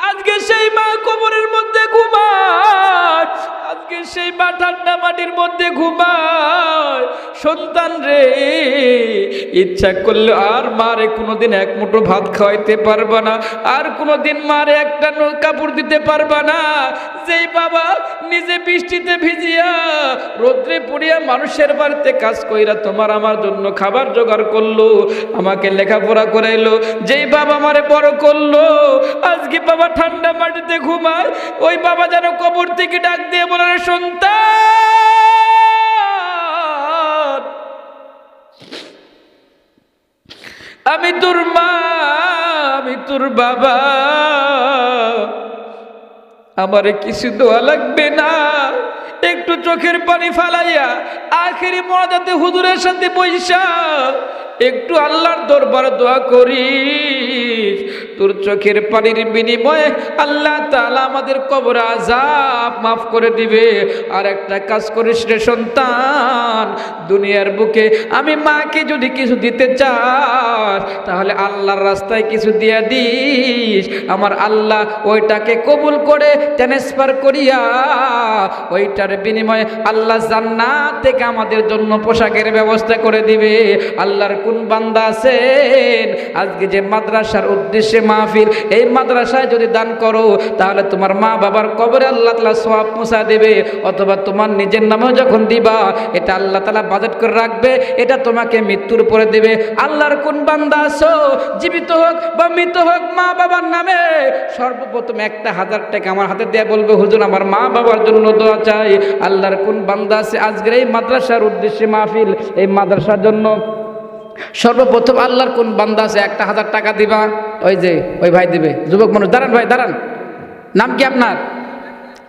আজকে সেই মা কবরের মধ্যে ঘুমায়। আজকে সেই মা মাটির মধ্যে ঘুমায়। সন্তান রে, ইচ্ছা করলে আর মারে, কোনোদিন এক মুঠো ভাত খাওয়াইতে পারবা না, আর কোনোদিন মারে একটা কাপড় দিতে পারবা না। যেই বাবা নিজে বৃষ্টিতে ভিজিয়া রোদ্রে পড়িয়া মানুষের বাড়িতে কাজ কইরা তোমার আমার জন্য খাবার জোগাড় করল, আমাকে লেখাপড়া করাইলো, যেই বাবা আমারে বড় করল, আজকে বাবা ঠান্ডা মাটিতে ঘুমায়, ওই বাবা যেন কবর থেকে ডাক দিয়ে বলে "রে আমি তোর মা, আমি তোর বাবা। আমারে কিছু দোয়া লাগবে না। একটু চোখের পানি ফালাইয়া আখেরি মনাজাতে হুজুরের সাথে বৈশা একটু আল্লাহর দরবার দোয়া করিস তোর চোখের পানির বিনিময়ে আল্লাহ তালা আমাদের কবর আজাব মাফ করে দিবে। আর একটা কাজ করিস রে সন্তান, দুনিয়ার বুকে আমি মাকে যদি কিছু দিতে চাস, তাহলে আল্লাহর রাস্তায় কিছু দিয়া দিস। আমার আল্লাহ ওইটাকে কবুল করে ট্রান্সফার করিয়া ওইটার বিনিময়ে আল্লাহ জান্নাত থেকে আমাদের জন্য পোশাকের ব্যবস্থা করে দিবে। আল্লাহর কোন বান্দা আছেন? আজকে যে মাদ্রাসার উদ্দেশ্যে মাহফিল, এই মাদ্রাসায় যদি দান করো, তাহলে তোমার মা বাবার কবরে আল্লাহ তালা সব মুসা দেবে। অথবা তোমার নিজের নামেও যখন দিবা, এটা আল্লাহ তালা বাজেট করে রাখবে, এটা তোমাকে মৃত্যুর পরে দেবে। আল্লাহর কোন বান্দা আছো? জীবিত হোক বা মৃত হোক, মা বাবার নামে সর্বপ্রথম একটা হাজার টাকা আমার হাতে দেয়া বলবে, হুজুর, আমার মা বাবার জন্য দোয়া চাই। আল্লাহর কোন বান্দা আছে? আজকের এই মাদ্রাসার উদ্দেশ্যে মাহফিল, এই মাদ্রাসার জন্য সর্বপ্রথম আল্লাহর কোন বান্দা আছে একটা হাজার টাকা দিবা ওই যে ওই ভাই দিবে। যুবক মানুষ দাঁড়ান ভাই দাঁড়ান। নাম কি আপনার?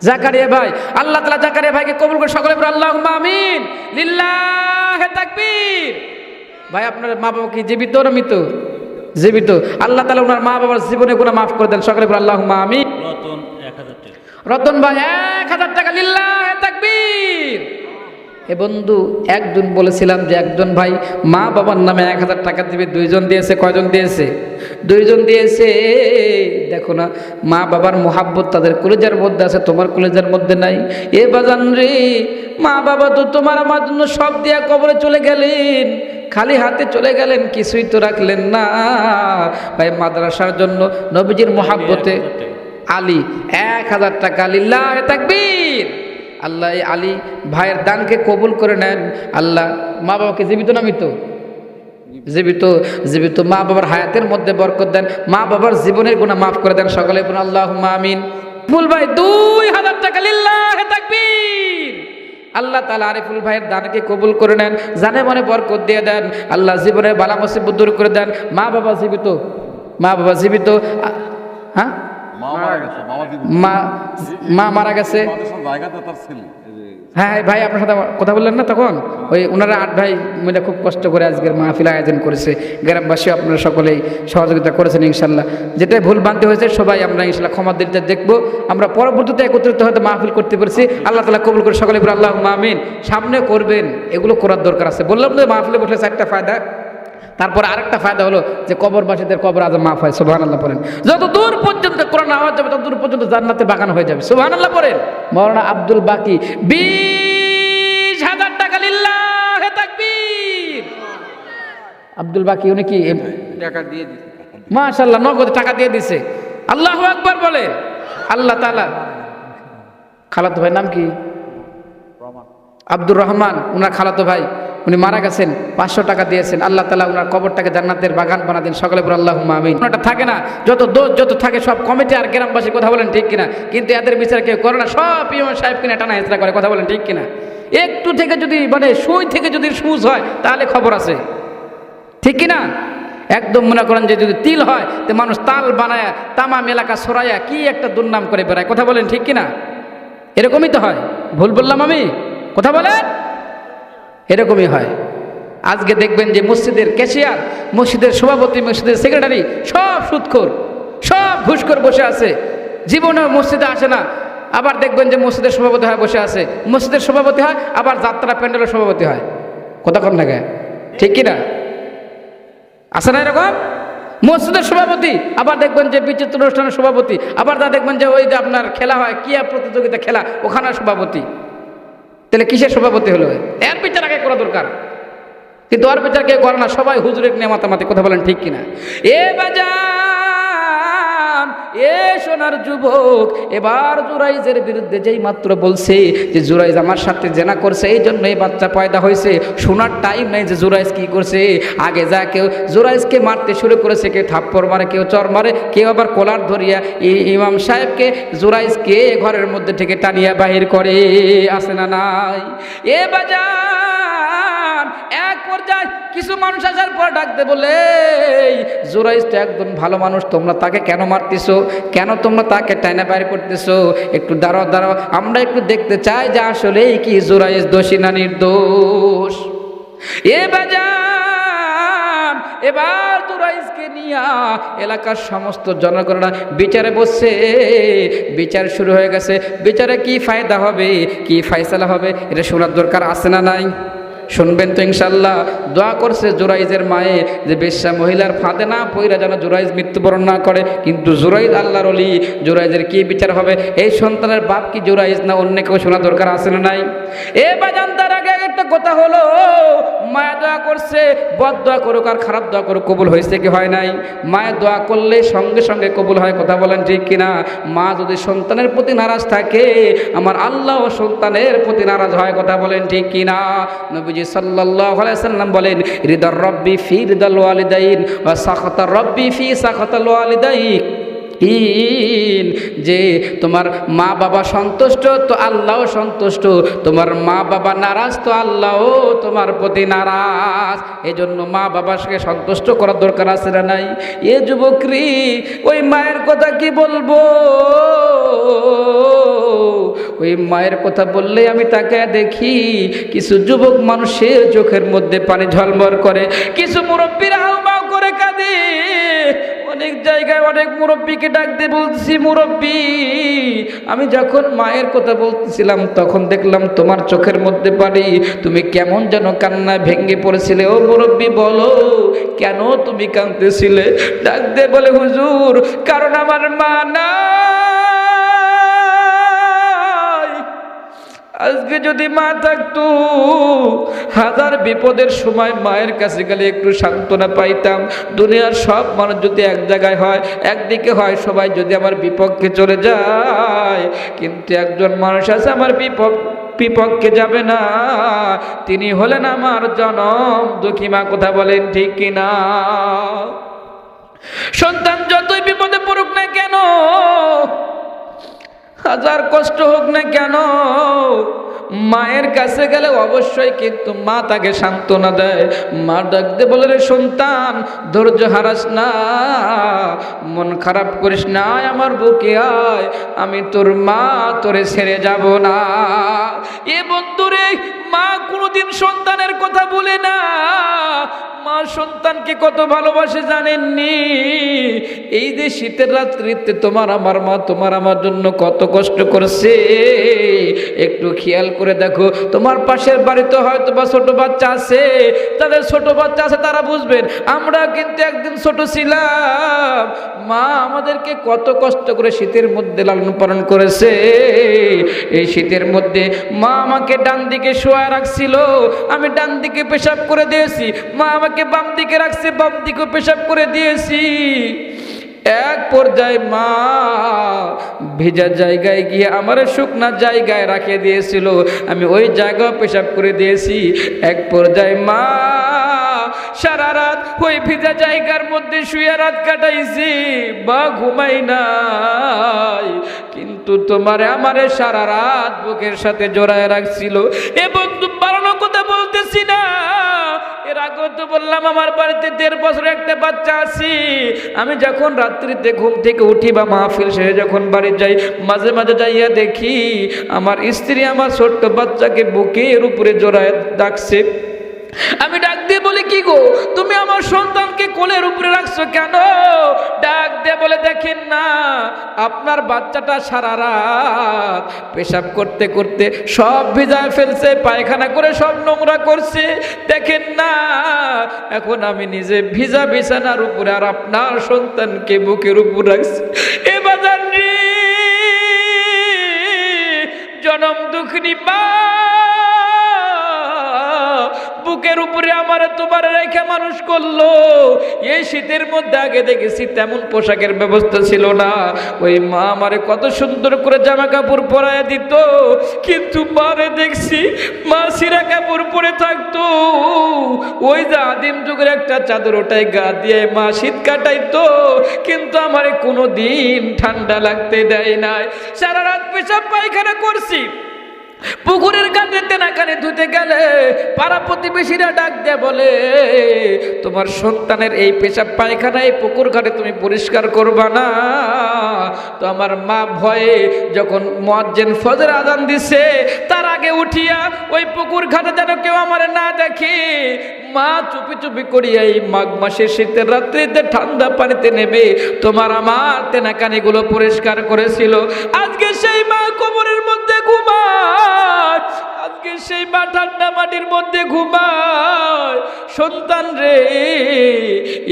জাকারিয়া ভাই। আল্লাহ তালা জাকারিয়া ভাইকে কবুল করে সকলে আল্লাহ আমিন। লিল্লাহ তাকবীর। ভাই আপনার মা বাবা কি জীবিত না মৃত? জীবিত। আল্লাহ তালা ওনার মা বাবার জীবনে গুণা মাফ করে দেন। সকলে আল্লাহ আমিন। রতন ভাই এক হাজার টাকা লিল্লাহ তাকবীর। এ বন্ধু একজন বলেছিলাম যে একজন ভাই মা বাবার নামে এক হাজার টাকা দিবে দুইজন দিয়েছে কয়জন দিয়েছে? দুইজন দিয়েছে দেখো না মা বাবার মোহাব্বত তাদের কলেজার মধ্যে আছে তোমার কলেজার মধ্যে নাই। এ বাজান রে মা বাবা তো তোমার আমার জন্য সব দিয়া কবরে চলে গেলেন খালি হাতে চলে গেলেন কিছুই তো রাখলেন না। ভাই মাদ্রাসার জন্য নবীজির মোহাব্বতে আলী এক হাজার টাকা লিল্লাহ তাকবীর। আল্লাহ এই আলী ভাইয়ের দানকে কবুল করে নেন। আল্লাহ মা বাবাকে জীবিত না মৃত? জীবিত জীবিত মা বাবার হায়াতের মধ্যে বরকত দেন। মা বাবার জীবনের গুণা মাফ করে দেন। সকলে বলুন আল্লাহ আমিন। ফুল ভাই, দুই হাজার টাকা লিল্লাহ আল্লাহ তালা আরিফুল ভাইয়ের দানকে কবুল করে নেন। জানে মনে বরকত দিয়ে দেন। আল্লাহ জীবনের বালা মুসিবত দূর করে দেন। মা বাবা জীবিত, মা বাবা জীবিত। হ্যাঁ? মা মারা গেছে মা মারা হ্যাঁ ভাই আপনার সাথে কথা বললেন না তখন? ওই ওনারা আট ভাই মিলে খুব কষ্ট করে আজকের মাহফিল আয়োজন করেছে। গ্রামবাসী আপনারা সকলেই সহযোগিতা করেছেন ইনশাল্লাহ। যেটাই ভুল বানতে হয়েছে সবাই আমরা ইনশাল্লাহ ক্ষমা দিতে দেখব। আমরা পরবর্তীতে একত্রিত হয়তো মাহফিল করতে পেরেছি। আল্লাহ তালা কবুল করে সকলে আল্লাহ মামিন সামনে করবেন এগুলো করার দরকার আছে। বললাম তো মাহফিলে বসলে চারটা ফায়দা। তারপরে আরেকটা ফায়দা হলো যে কবরবাসীদের কবর আজ মাফ হয় সুবাহ আল্লাহ পড়েন। যত দূর পর্যন্ত কোরআন আওয়াজ যাবে তত দূর পর্যন্ত জান্নাতে বাগান হয়ে যাবে সুবাহ আল্লাহ পড়েন। মৌলানা আব্দুল বাকি বিশ হাজার টাকা লিল্লাহ তাকবীর। আব্দুল বাকি উনি কি? টাকা দিয়ে দিচ্ছে মাশাল্লাহ নগদ টাকা দিয়ে দিছে। আল্লাহ আকবার বলে আল্লাহ তালা খালাতো ভাই নাম কি? আব্দুর রহমান উনার খালাতো ভাই। উনি মারা গেছেন, পাঁচশো টাকা দিয়েছেন। আল্লাহ তালা উনার কবরটাকে জান্নাতের বাগান বানা দিন। সকলে বলে আল্লাহ ওনাটা থাকে না, যত দোষ যত থাকে, সব কমিটি আর গ্রামবাসী কথা বলেন ঠিক কিনা? কিন্তু এদের বিচার কেউ করে না, সব ইমাম সাহেব কিনা টানা হেঁচড়া করে কথা বলেন ঠিক কিনা? একটু থেকে যদি মানে সুই থেকে যদি সুজ হয়, তাহলে খবর আছে। ঠিক কি না একদম মনে করেন যে যদি তিল হয়, তো মানুষ তাল বানায়, তামাম এলাকা সরাইয়া কি একটা দুর্নাম করে বেড়ায়। কথা বলেন ঠিক কি না এরকমই তো হয়। ভুল বললাম আমি? কথা বলেন? এরকমই হয়। আজকে দেখবেন যে মসজিদের ক্যাশিয়ার মসজিদের সভাপতি, মসজিদের সেক্রেটারি সব সুদখোর সব ঘুষখোর বসে আছে। জীবনেও মসজিদে আসে না। আবার দেখবেন যে মসজিদের সভাপতি হয় বসে আছে। মসজিদের সভাপতি হয়, আবার যাত্রা প্যান্ডেলের সভাপতি হয়। কম লাগে ঠিক কি না আছে না এরকম? মসজিদের সভাপতি, আবার দেখবেন যে বিচিত্র অনুষ্ঠানের সভাপতি, আবার তা দেখবেন যে ওই যে আপনার খেলা হয় কিয়া প্রতিযোগিতা খেলা, ওখানে সভাপতি। তাহলে কিসের সভাপতি হলো? এর বিচার আগে করা দরকার। কিন্তু আর বিচার কেউ করে না? সবাই হুজুরের নিয়ে মাতামাতি কথা বলেন ঠিক কিনা? এ বাজান এ সোনার যুবক, এবার জুরাইজের বিরুদ্ধে যেই মাত্র বলছে যে জুরাইজ আমার সাথে জেনা করছে, এই জন্য এই বাচ্চা পয়দা হয়েছে। শোনার টাইম নেই যে জুরাইজ কি করছে। আগে যা কেউ জুরাইজকে মারতে শুরু করেছে, কেউ থাপ্পড় মারে, কেউ চর মারে, কেউ আবার কলার ধরিয়া ইমাম সাহেবকে জুরাইজকে ঘরের মধ্যে থেকে টানিয়া বাহির করে। আসে না নাই? এ বাজান এক পর্যায়ে কিছু মানুষ আসার পর ডাকতে বলে "এই, জুরাইজ তো একজন ভালো মানুষ তোমরা তাকে কেন মারতেছো? কেন তোমরা তাকে টাইনা বাইর করতেছো? একটু দাঁড়াও দাঁড়াও আমরা একটু দেখতে চাই যে আসলে কি জুরাইজ দোষী না নির্দোষ। এ বাজান এবার জুরাইজকে নিয়া এলাকার সমস্ত জনগণরা বিচারে বসছে। বিচার শুরু হয়ে গেছে। বিচারে কি ফায়দা হবে কি ফায়সালা হবে এটা শোনার দরকার আছে না নাই? শুনবেন তো ইনশাল্লাহ দোয়া করছে জোরাইজের মায়ে যে বেশ্যা মহিলার ফাঁদে না পইরা যেন জোরাইজ মৃত্যুবরণ না করে। কিন্তু জোরাইজ আল্লাহর অলি জোরাইজের কি বিচার হবে? এই সন্তানের বাপ কি জোরাইজ না অন্য কেউ শোনা দরকার আছে না নাই? এ বাজান, তার আগে একটা কথা হলো, মায়া দোয়া করছে, বদ দোয়া করুক আর খারাপ দোয়া করুক, কবুল হয়েছে কি হয় নাই? মায়ের দোয়া করলে সঙ্গে সঙ্গে কবুল হয়, কথা বলেন ঠিক কিনা? মা যদি সন্তানের প্রতি নারাজ থাকে, আমার আল্লাহ ও সন্তানের প্রতি নারাজ হয়, কথা বলেন ঠিক কিনা? নবীজি আলাইহি সাল্লাম বলেন হৃদর রব্বি ফি হৃদল ওয়ালিদাইন ও সাখাতার রব্বি ফি সাখাতাল ওয়ালিদাইন। ইন যে তোমার মা বাবা সন্তুষ্ট, তো আল্লাহও সন্তুষ্ট। তোমার মা বাবা নারাজ, তো আল্লাহও তোমার প্রতি নারাজ। এই জন্য মা বাবাকে সন্তুষ্ট করার দরকার আছে না নাই? এ যুবকরি, ওই মায়ের কথা কি বলব? ওই মায়ের কথা বললে আমি তাকে দেখি, কিছু যুবক মানুষের চোখের মধ্যে পানি ঝলমল করে, কিছু মুরব্বীরা হাউমাউ করে কাঁদে। অনেক জায়গায় অনেক মুরব্বীকে ডাকতে বলছি মুরব্বী, আমি যখন মায়ের কথা বলছিলাম তখন দেখলাম তোমার চোখের মধ্যে পারি তুমি কেমন যেন কান্নায় ভেঙে পড়েছিলে। ও মুরব্বী, বলো, কেন তুমি কাঁদতেছিলে? ডাকতে বলে, হুজুর, কারণ আমার মা নাই। আজকে যদি মা থাকতো, হাজার বিপদের সময় মায়ের কাছে গেলে একটু সান্ত্বনা পাইতাম। দুনিয়ার সব মানুষ যদি এক জায়গায় হয়, একদিকে হয়, সবাই যদি আমার বিপক্ষে চলে যায়। কিন্তু একজন মানুষ আছে আমার বিপক্ষ বিপক্ষে যাবে না। তিনি হলেন আমার জনম। দুঃখী মা কথা বলেন ঠিক কিনা? সন্তান যতই বিপদে পড়ুক না কেন হাজার কষ্ট হোক না কেন, মায়ের কাছে গেলে অবশ্যই কিন্তু মা তাকে সান্ত্বনা দেয়। মা ডাকতে বলে, রে সন্তান, ধৈর্য হারাস না, মন খারাপ করিস না আমার বুকে আয়, আমি তোর মা, তোরে ছেড়ে যাব না। এ বন্ধুরে মা কোনোদিন সন্তানের কথা বলে না। মা সন্তানকে কত ভালোবাসে জানেননি? এই যে শীতের রাত্রিতে তোমার আমার মা তোমার আমার জন্য কত কষ্ট করেছে। একটু খেয়াল করে দেখো, তোমার পাশের বাড়িতে হয়তো বা ছোট বাচ্চা আছে। তাদের ছোট বাচ্চা আছে, তারা বুঝবেন, আমরা কিন্তু একদিন ছোট ছিলাম। মা আমাদেরকে কত কষ্ট করে শীতের মধ্যে লালন পালন করেছে। এই শীতের মধ্যে মা আমাকে ডান দিকে শোয়া রাখছিল, আমি ডান দিকে পেশাব করে দিয়েছি। মা আমাকে বাম দিকে রাখছে, বাম দিকে পেশাব করে দিয়েছি। এক পর্যায়ে মা ভেজা জায়গায় গিয়ে আমার শুকনা জায়গায় রাখে দিয়েছিল, আমি ওই জায়গায় পেশাব করে দিয়েছি। এক পর্যায়ে মা সারা রাত ওই ভিজা জায়গার মধ্যে শুয়ে রাত কাটাইছি বা ঘুমাই নাই। কিন্তু তোমারে আমারে সারা রাত বুকের সাথে জড়ায় রাখছিল। এ বন্ধু বাড়ানো কথা বলতেছি না। তো বললাম, আমার বাড়িতে দেড় বছর একটা বাচ্চা আছি। আমি যখন রাত্রিতে ঘুম থেকে উঠি বা মাহফিল যাই, মাঝে মাঝে যাইয়া দেখি, আমার স্ত্রী আমার ছোট্ট বাচ্চাকে বুকের উপরে জোড়ায় ডাকছে। আমি ডাক দিয়ে বলি, কি গো? তুমি আমার সন্তানকে কোলের উপরে রাখছো কেন? ডাক দিয়ে বলে, দেখেন না, আপনার বাচ্চাটা সারা রাত পেশাব করতে করতে সব ভিজায় ফেলছে, পায়খানা করে সব নোংরা করছে। দেখেন না, এখন আমি নিজে ভিজা বিছানার উপরে আর আপনার সন্তানকে বুকের উপর রাখছি। এ বাজার জনম দুঃখনি মা বুকের উপরে আমার তোমার রেখে মানুষ করল। এই শীতের মধ্যে আগে দেখেছি তেমন পোশাকের ব্যবস্থা ছিল না। ওই মা আমারে কত সুন্দর করে জামা কাপড় পরায় দিত। কিন্তু মারে দেখছি মা সিরা কাপড় পরে থাকতো। ওই যে আদিম যুগের একটা চাদর ওটাই গা দিয়ে মা শীত কাটাইতো। কিন্তু আমারে কোনো দিন ঠান্ডা লাগতে দেয় নাই। সারা রাত পেশাব পায়খানা করছি। পুকুরের তেনা কানে ধুতে গেলে পাড়া প্রতিবেশীরা ডাক দিয়ে বলে, তোমার সন্তানের এই পেশাব পায়খানা এই পুকুর ঘাটে তুমি পরিষ্কার করবা না। তো আমার মা ভয়ে যখন মজ্জেন ফজর আজান দিছে, তার আগে উঠিয়া ওই পুকুর ঘাটে যেন কেউ আমার না দেখে, মা চুপি চুপি করিয়া এই মাঘ মাসের শীতের রাত্রিতে ঠান্ডা পানিতে নেবে তোমার আমার তেনাকানিগুলো পরিষ্কার করেছিল। আজকে সেই মা কবরের মধ্যে ঘুমায়। আজকে সেই মা ঠান্ডা মাটির মধ্যে ঘুমায় সন্তান রে।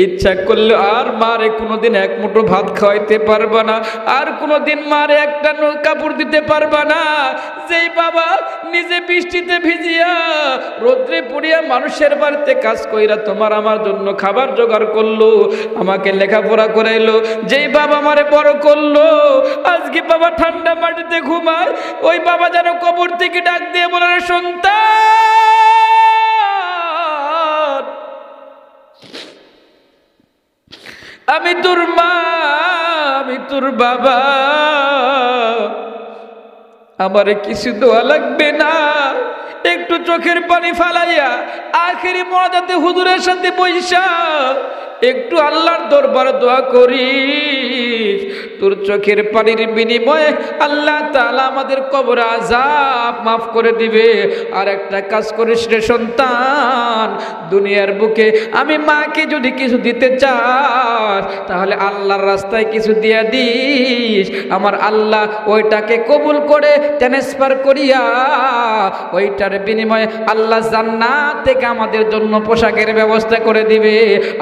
ইচ্ছা করলে আর মারে কোনোদিন এক মুঠো ভাত খাওয়াইতে পারবা না, আর কোনোদিন মারে একটা কাপড় দিতে পারবা না। যেই বাবা নিজে বৃষ্টিতে ভিজিয়া রোদ্রে পড়িয়া মানুষের বাড়িতে কাজ কইরা তোমার আমার জন্য খাবার জোগাড় করল, আমাকে লেখাপড়া করাইলো, যেই বাবা আমারে বড় করল, আজকে বাবা ঠান্ডা মাটিতে ঘুমায়, ওই বাবা যেন কবর থেকে ডাক দিয়ে বলে "রে সন্তান! আমি তোর মা, আমি তোর বাবা। আমারে কিছু দোয়া লাগবে না। একটু চোখের পানি ফালাইয়া আখেরি মজাতে হুজুরের সাথে বৈশা একটু আল্লাহর দরবার দোয়া করিস তোর চোখের পানির বিনিময়ে আল্লাহ তাআলা আমাদের কবর আজাব মাফ করে দিবে। আর একটা কাজ করিস রে সন্তান, দুনিয়ার বুকে আমি মাকে যদি কিছু দিতে চাস, তাহলে আল্লাহর রাস্তায় কিছু দিয়ে দিস। আমার আল্লাহ ওইটাকে কবুল করে ট্রান্সফার করিয়া, ওইটার বিনিময়ে আল্লাহ জান্নাত থেকে আমাদের জন্য পোশাকের ব্যবস্থা করে দিবে।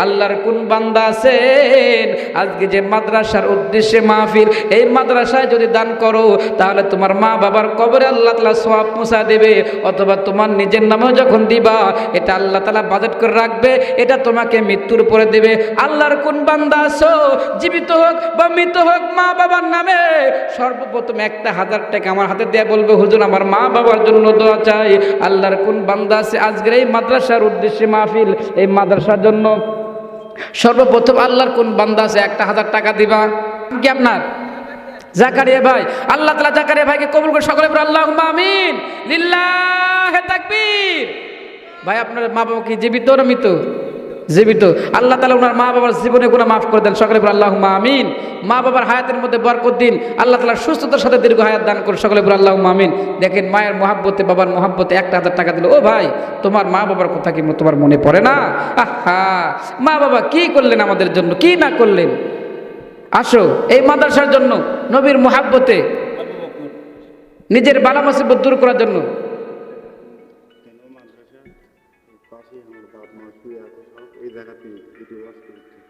আল্লাহর কোন বান্দা আছেন? আজকে যে মাদ্রাসার উদ্দেশ্যে মাহফিল, এই মাদ্রাসায় যদি দান করো, তাহলে তোমার মা বাবার কবরে আল্লাহ তালা সব মুসা দেবে। অথবা তোমার নিজের নামেও যখন দিবা, এটা আল্লাহ তালা বাজেট করে রাখবে, এটা তোমাকে মৃত্যুর পরে দেবে। আল্লাহর কোন বান্দা আছো? জীবিত হোক বা মৃত হোক, মা বাবার নামে সর্বপ্রথম একটা হাজার টাকা আমার হাতে দেয়া বলবে, হুজুর, আমার মা বাবার জন্য দোয়া চাই। আল্লাহর কোন বান্দা আছে? আজকের এই মাদ্রাসার উদ্দেশ্যে মাহফিল, এই মাদ্রাসার জন্য সর্বপ্রথম আল্লাহর কোন বান্দা আছে? একটা হাজার টাকা দিবা। কি আপনার? জাকারিয়া ভাই, আল্লাহ তালা জাকারিয়া ভাইকে কবুল করে সকলে আল্লাহ আমিন, লিল্লাহ তাকবীর। ভাই, আপনার মা বাবা কি জীবিত না মৃত? জীবিত। আল্লাহ তালা ওনার মা বাবার জীবনে গুণা মাফ করে দেন, সকলে আল্লাহ আমিন। মা বাবার হায়াতের মধ্যে বরকত দিন, আল্লাহ তালা সুস্থতার সাথে দীর্ঘ হায়াত দান করে সকলে আল্লাহ আমিন। দেখেন, মায়ের মহাব্বতে, বাবার মহাব্বতে একটা হাজার টাকা দিল। ও ভাই, তোমার মা বাবার কথা কি তোমার মনে পড়ে না? আহা! মা বাবা কি করলেন আমাদের জন্য? কি না করলেন? আসো এই মাদ্রাসার জন্য নবীর মোহাব্বতে নিজের বালা মুসিবত দূর করার জন্য।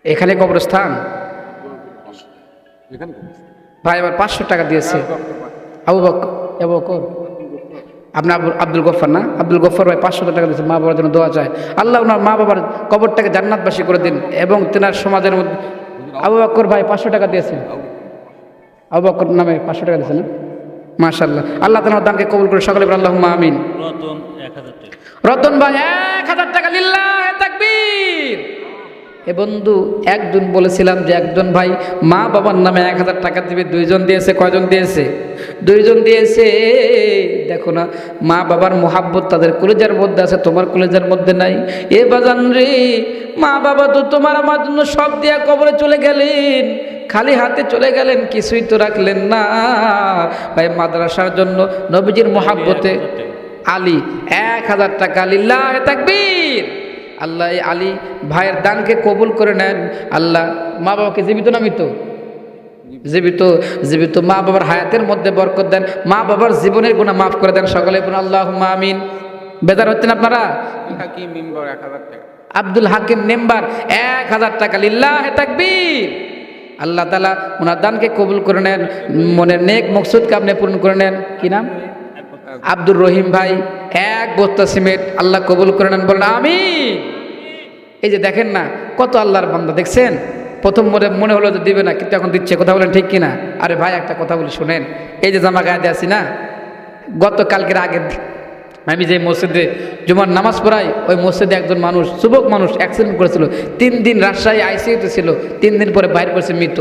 এখানে কবরস্থান? ভাই আমার পাঁচশো টাকা দিয়েছে। আবু বক আবু বকর আপনার আব্দুল গফর না? আব্দুল গফর ভাই পাঁচশো টাকা দিয়েছে মা বাবার জন্য দোয়া চায়। আল্লাহ ওনার মা বাবার কবরটাকে জান্নাতবাসী করে দিন এবং তেনার সমাজের মধ্যে আবু বকর ভাই পাঁচশো টাকা দিয়েছে। আবু বকর। নামে পাঁচশো টাকা দিয়েছে না? মাশাল্লাহ আল্লাহ তালা দানকে কবুল করে সকলে আল্লাহ আমিন। রতন ভাই এক হাজার টাকা লিল্লাহ তাকবীর। এ বন্ধু একজন বলেছিলাম যে একজন ভাই মা বাবার নামে এক হাজার টাকা দিবে দুইজন দিয়েছে কয়জন দিয়েছে? দুইজন দিয়েছে দেখো না মা বাবার মোহাব্বত তাদের কলেজার মধ্যে আছে তোমার কলেজার মধ্যে নাই। এ বাজান রে মা বাবা তো তোমার আমার জন্য সব দিয়া কবরে চলে গেলেন খালি হাতে চলে গেলেন কিছুই তো রাখলেন না। ভাই মাদ্রাসার জন্য নবীজির মোহাব্বতে আলী এক হাজার টাকা লিল্লাহ তাকবীর। আল্লাহ এই আলী ভাইয়ের দানকে কবুল করে নেন। আল্লাহ মা বাবাকে জীবিত না মৃত? জীবিত জীবিত মা বাবার হায়াতের মধ্যে বরকত দেন। মা বাবার জীবনের গুণা মাফ করে দেন। সকলে আল্লাহ আমিন। বেদার হচ্ছেন আপনারা? আব্দুল হাকিম মেম্বার এক হাজার টাকা। লিল্লাহ তাকবীর। আল্লাহ তালা ওনার দানকে কবুল করে নেন। মনের নেক মকসুদকে আপনি পূরণ করে নেন। কি নাম? আব্দুর রহিম ভাই, এক বস্তা সিমেন্ট আল্লাহ কবুল করে নেন, বলেন আমি এই যে দেখেন না, কত আল্লাহর বান্দা, দেখছেন? প্রথম মনে মনে হলো যে দিবে না, কিন্তু এখন দিচ্ছে, কথা বলেন ঠিক কিনা? আরে ভাই, একটা কথা বলি, শোনেন। এই যে জামা গায়ে আছি না গতকালকের আগের আমি যে মসজিদে জুমার নামাজ পড়াই, ওই মসজিদে একজন মানুষ যুবক মানুষ অ্যাক্সিডেন্ট করেছিল। তিন দিন রাজশাহী আইসিইউতে ছিল, তিন দিন পরে বাইর করেছে মৃত।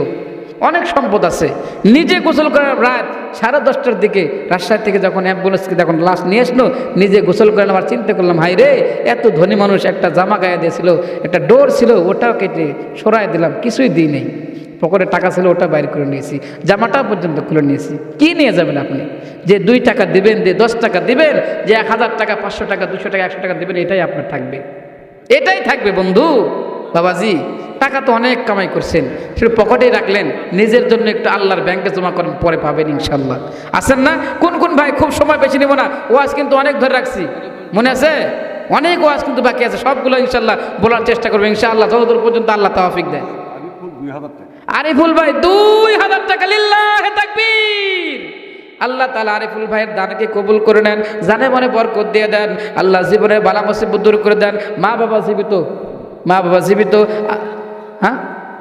অনেক সম্পদ আছে। নিজে গোসল করার রাত সাড়ে দশটার দিকে রাজশাহী থেকে যখন অ্যাম্বুলেন্সকে যখন লাশ নিয়ে আসলো, নিজে গোসল করে আমার চিন্তা করলাম হাই রে, এত ধনী মানুষ একটা জামা গায়ে দিয়েছিল, একটা ডোর ছিল, ওটাও কেটে সরাই দিলাম, কিছুই দিই নেই। পকেটে টাকা ছিল, ওটা বাইর করে নিয়েছি, জামাটা পর্যন্ত খুলে নিয়েছি। কি নিয়ে যাবেন আপনি? যে দুই টাকা দিবেন, যে দশ টাকা দিবেন, যে এক হাজার টাকা, পাঁচশো টাকা, দুশো টাকা, একশো টাকা দেবেন, এটাই আপনার থাকবে। এটাই থাকবে বন্ধু। বাবাজি, টাকা তো অনেক কামাই করছেন সেটা পকেটেই রাখলেন, নিজের জন্য একটু আল্লাহর ব্যাংকে জমা করেন, পরে পাবেন ইনশাল্লাহ আছেন না? কোন কোন ভাই খুব সময় বেশি নেব না, ওয়াজ কিন্তু অনেক ধরে রাখছি। মনে আছে? অনেক ওয়াজ কিন্তু বাকি আছে, সবগুলো ইনশাল্লাহ বলার চেষ্টা করব, ইনশাআল্লাহ যতদূর পর্যন্ত আল্লাহ তাওয়াফিক দেয়। আরিফুল ভাই, দুই হাজার টাকা, লিল্লাহ তাকবীর। আল্লাহ তালা আরিফুল ভাইয়ের দানকে কবুল করে নেন, জানে মনে বরকত দিয়ে দেন, আল্লাহ জীবনের বালা মুসিবত দূর করে দেন মা বাবা জীবিত। মা বাবা জীবিত হ্যাঁ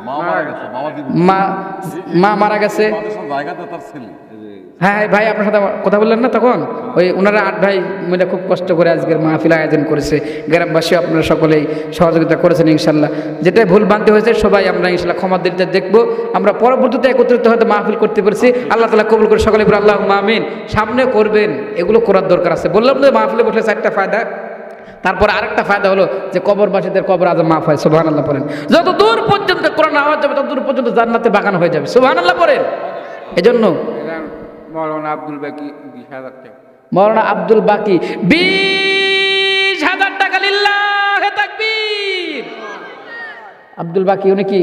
মা মারা গেছে মা মারা হ্যাঁ হ্যাঁ, ভাই আপনার সাথে কথা বললেন না তখন? ওই ওনারা আট ভাই মিলে খুব কষ্ট করে আজকের মাহফিল আয়োজন করেছে। গ্রামবাসী আপনারা সকলেই সহযোগিতা করেছেন ইনশাল্লাহ। যেটাই ভুল বানতে হয়েছে সবাই আমরা ইনশাল্লাহ ক্ষমা দিতে দেখব। আমরা পরবর্তীতে একত্রিত হয়তো মাহফিল করতে পেরেছি। আল্লাহ তালা কবুল করে সকলে আল্লাহ মামিন সামনে করবেন এগুলো করার দরকার আছে। বললাম যে মাহফিলে বসলে চারটা ফায়দা। তারপরে আরেকটা ফায়দা হলো যে কবরবাসীদের কবর আজ মাফ হয় সুবাহান আল্লাহ পড়েন। যত দূর পর্যন্ত কোরআন আওয়াজ যাবে তত দূর পর্যন্ত জান্নাতে বাগান হয়ে যাবে। সুবাহান আল্লাহ পড়েন। এজন্য মৌলানা আব্দুল বাকি বিশ হাজার টাকা। মৌলানা আব্দুল বাকি বিশ হাজার টাকা লিল্লাহ তাকবীর। আব্দুল বাকি উনি কি?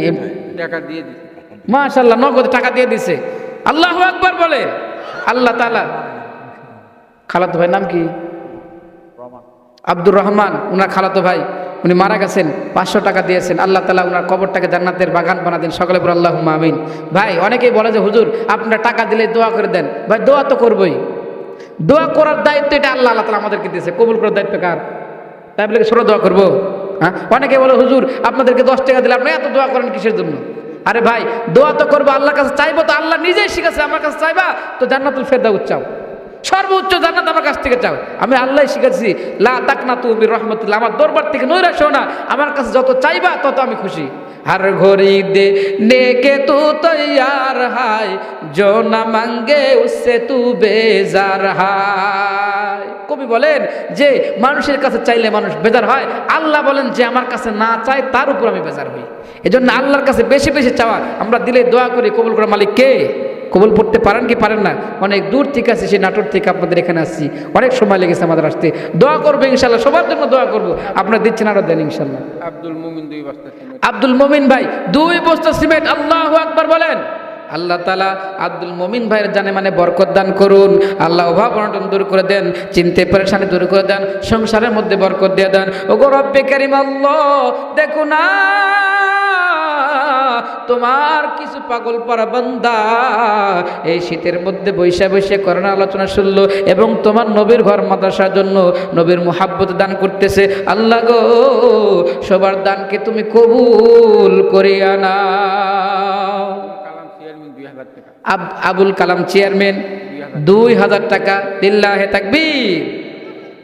টাকা দিয়ে দিচ্ছি মাশাল্লাহ নগদ টাকা দিয়ে দিছে। আল্লাহ আকবার বলে। আল্লাহ তালা খালাতো ভাই নাম কি? আব্দুর রহমান, উনার খালাতো ভাই, উনি মারা গেছেন, পাঁচশো টাকা দিয়েছেন। আল্লাহ তালা উনার কবরটাকে জান্নাতের বাগান বানা দেন। সকলে বলে আল্লাহ আমিন। ভাই, অনেকেই বলে যে, হুজুর, আপনারা টাকা দিলে দোয়া করে দেন। ভাই, দোয়া তো করবই। দোয়া করার দায়িত্ব এটা আল্লাহ আল্লাহ তালা আমাদেরকে দিয়েছে। কবুল করার দায়িত্ব কার? তাই বলে ছোটো দোয়া করব? হ্যাঁ? অনেকে বলে, হুজুর, আপনাদেরকে দশ টাকা দিলে আপনি এত দোয়া করেন কিসের জন্য? আরে ভাই, দোয়া তো করব, আল্লাহর কাছে চাইব তো আল্লাহ নিজেই শিখেছে আমার কাছে চাইবা? তো জান্নাতুল ফেরদা উচ্চাও সর্বোচ্চ জান্নাত আমার কাছ থেকে চাও। আমি আল্লাহ শিখেছি লা তাকনা তুমি রহমতুল্লাহ আমার দরবার থেকে নৈরাশ না, আমার কাছে যত চাইবা তত আমি খুশি। হার ঘড়ি দে, নেকে তু তৈয়ার হায় জো না মাঙ্গে উসে তু বেজার হাই কবি বলেন, যে মানুষের কাছে চাইলে মানুষ বেজার হয়, আল্লাহ বলেন যে আমার কাছে না চায়, তার উপর আমি বেজার হই। এজন্য আল্লাহর কাছে বেশি বেশি চাওয়া। আমরা দিলে দোয়া করি, কবুল করা মালিক কে? কবুল পড়তে পারেন কি পারেন না? অনেক দূর থেকে আসছি সেই নাটোর থেকে আপনাদের এখানে আসছি। অনেক সময় লেগেছে আমাদের আসতে। দোয়া করব ইনশাল্লাহ সবার জন্য দোয়া করব। আপনারা দিচ্ছেন আরও দেন ইনশাল্লাহ। আব্দুল মুমিন দুই বস্তা আব্দুল মমিন ভাই দুই বস্তা সিমেন্ট আল্লাহ আকবার বলেন। আল্লাহ তালা আব্দুল মমিন ভাইয়ের জানে মানে বরকত দান করুন। আল্লাহ অভাব অনটন দূর করে দেন চিনতে পরেশানি দূর করে দেন সংসারের মধ্যে বরকত দিয়ে দেন। ও গো রব্বে কারিম আল্লাহ দেখো না তোমার কিছু পাগল পারা বান্দা। এই শীতের মধ্যে বৈশা বৈশে করোনা আলোচনা শুনলো এবং তোমার নবীর ঘর মাদ্রাসার জন্য নবীর মোহাব্বত দান করতেছে। আল্লাহ গো, সবার দানকে তুমি কবুল করিয়া আব- আবুল কালাম চেয়ারম্যান, দুই হাজার টাকা, লিল্লাহে তাকবীর।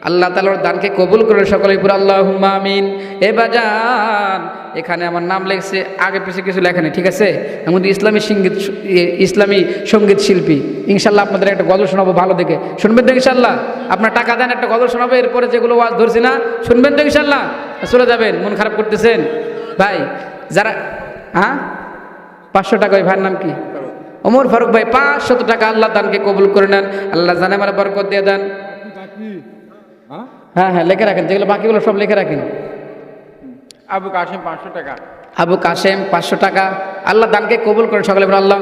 আল্লাহ তালার দানকে কবুল করে সকলে পুরো আল্লাহ আমিন। এ বাজান, এখানে আমার নাম লেগেছে, আগে পিছিয়ে কিছু লেখা ঠিক আছে? এমন ইসলামী সংগীত ইসলামী সংগীত শিল্পী। ইনশাল্লাহ আপনাদের একটা গজল শোনাবো ভালো দেখে। শুনবেন তো ইনশাল্লাহ আপনার টাকা দেন, একটা গজল শোনাবো, এরপরে যেগুলো ওয়াজ ধরছি না, শুনবেন তো ইনশাল্লাহ চলে যাবেন, মন খারাপ করতেছেন? ভাই, যারা হ্যাঁ? পাঁচশো টাকা, ওই ভাইয়ের নাম কি? ওমর ফারুক ভাই, পাঁচশত টাকা আল্লাহ দানকে কবুল করে নেন। আল্লাহ জানে মানে বরকত দিয়ে দেন। হ্যাঁ হ্যাঁ লিখে রাখেন যেগুলো বাকিগুলো সব লিখে রাখেন। আবু কাশেম পাঁচশো টাকা। আবু কাশেম পাঁচশো টাকা। আল্লাহ দানকে কবুল করে সকলে আল্লাহ।